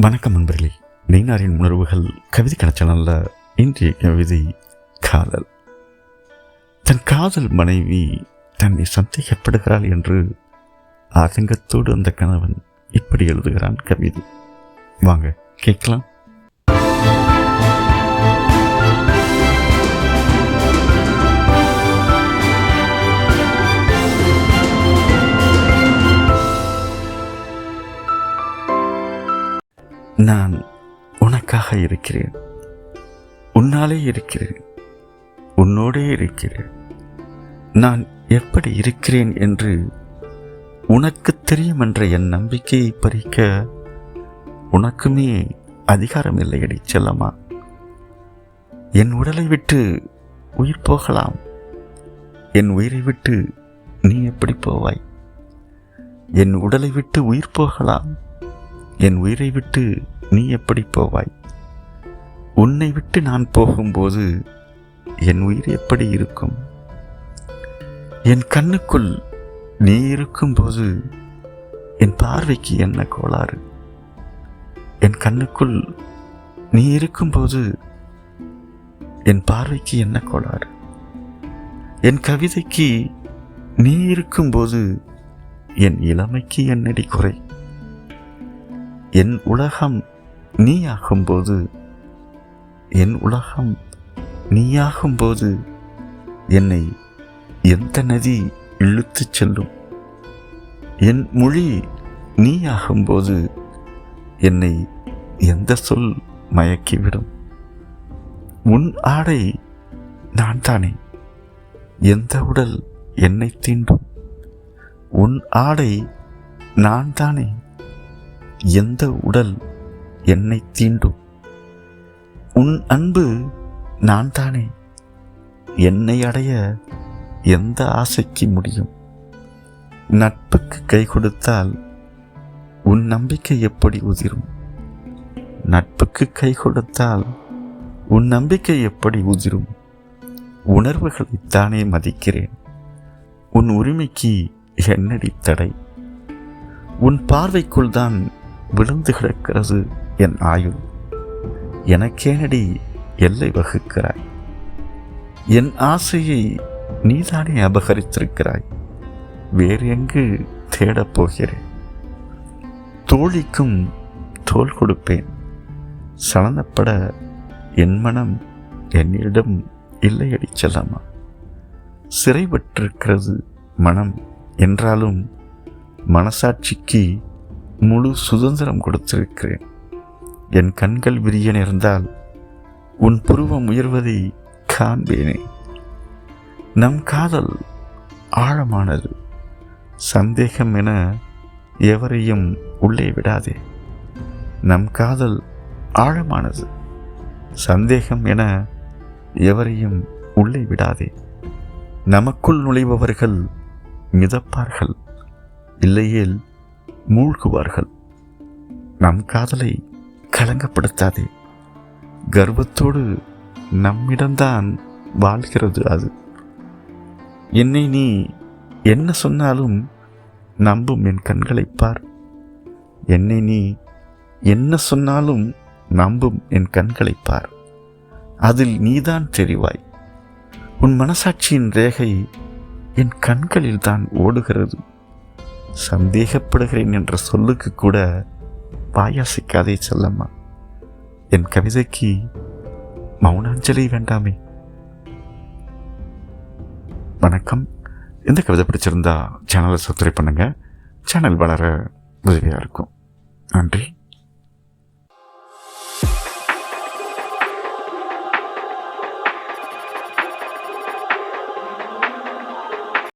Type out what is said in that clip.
வணக்கம் நண்பர்களே. நெய்னாரின் உணர்வுகள் கவிதை கணச்சனல்ல இன்றைய கவிதை காதல். தன் காதல் மனைவி தன்னை சந்தேகப்படுகிறாள் என்று ஆதங்கத்தோடு அந்த கணவன் இப்படி எழுதுகிறான் கவிதை. வாங்க கேட்கலாம். நான் உனக்காக இருக்கிறேன். உன்னாலே இருக்கிறேன். உன்னோடே இருக்கிறேன். நான் எப்படி இருக்கிறேன் என்று உனக்கு தெரியும் என்ற என் நம்பிக்கையை பறிக்க உனக்குமே அதிகாரம் இல்லையடி செல்லம்மா என் உடலை விட்டு உயிர் போகலாம். என் உயிரை விட்டு நீ எப்படி போவாய்? என் உடலை விட்டு உயிர் போகலாம். என் உயிரை விட்டு நீ எப்படி போவாய்? உன்னை விட்டு நான் போகும்போது என் உயிர் எப்படி இருக்கும்? என் கண்ணுக்குள் நீ இருக்கும்போது என் பார்வைக்கு என்ன கோளாறு? என் கண்ணுக்குள் நீ இருக்கும்போது என் பார்வைக்கு என்ன கோளாறு? என் கவிதைக்கு நீ இருக்கும்போது என் இளமைக்கு என்னடி குறை? என் உலகம் நீயாகும்போது என் உலகம் நீயாகும்போது என்னை எந்த நதி இழுத்துச் செல்லும்? என் மொழி நீயாகும்போது என்னை எந்த சொல் மயக்கிவிடும்? உன் ஆடை நான் தானே எந்த உடல் என்னை தீண்டும்? உன் ஆடை நான் தானே எந்த உடல் என்னை தீண்டும்? உன் அன்பு நான் தானே என்னை அடைய எந்த ஆசைக்கு முடியும்? நட்புக்கு கை கொடுத்தால் உன் நம்பிக்கை எப்படி உதிரும்? நட்புக்கு கை கொடுத்தால் உன் நம்பிக்கை எப்படி உதிரும்? உணர்வுகளைத்தானே மதிக்கிறேன். உன் உரிமைக்கு என்னடி தடை? உன் பார்வைக்குள் தான் விழுந்து கிடக்கிறது என் ஆயுள். எனக்கேனடி எல்லை வகுக்கிறாய். என் ஆசையை நீதானே அபகரித்திருக்கிறாய். வேறு எங்கு தேடப் போகிறேன். தோழிக்கும் தோல் கொடுப்பேன். சலனப்பட என் மனம் என்னிடம் இல்லையடி செல்லம்மா. சிறைபட்டிருக்கிறது மனம் என்றாலும் மனசாட்சிக்கு முழு சுதந்திரம் கொடுத்திருக்கிறேன். என் கண்கள் விரிய நேர்ந்தால் உன் புருவம் உயர்வதை காண்பேனே. நம் காதல் ஆழமானது. சந்தேகம் என எவரையும் உள்ளே விடாதே. நம் காதல் ஆழமானது. சந்தேகம் என எவரையும் உள்ளே விடாதே. நமக்குள் நுழைபவர்கள் மிதப்பார்கள். இல்லையேல் மூழ்குவார்கள். நம் காதலை கலங்கப்படுத்தாதே. கர்வத்தோடு நம்மிடம்தான் வாழ்கிறது அது. என்னை நீ என்ன சொன்னாலும் நம்பும் என் கண்களைப் பார். என்னை நீ என்ன சொன்னாலும் நம்பும் என் கண்களைப் பார். அதில் நீதான் தெரிவாய். உன் மனசாட்சியின் ரேகை என் கண்களில் தான் ஓடுகிறது. சந்தேகப்படுகிறேன் என்ற சொல்லுக்கு கூட வாயாசிக்காதே செல்லம்மா. என் கவிதைக்கு மௌனாஞ்சலி வேண்டாமே. வணக்கம். இந்த கவிதை பிடிச்சிருந்தா சேனலை சப்ஸ்கிரைப் பண்ணுங்கள் சேனல் வளர உதவியாக இருக்கும். நன்றி.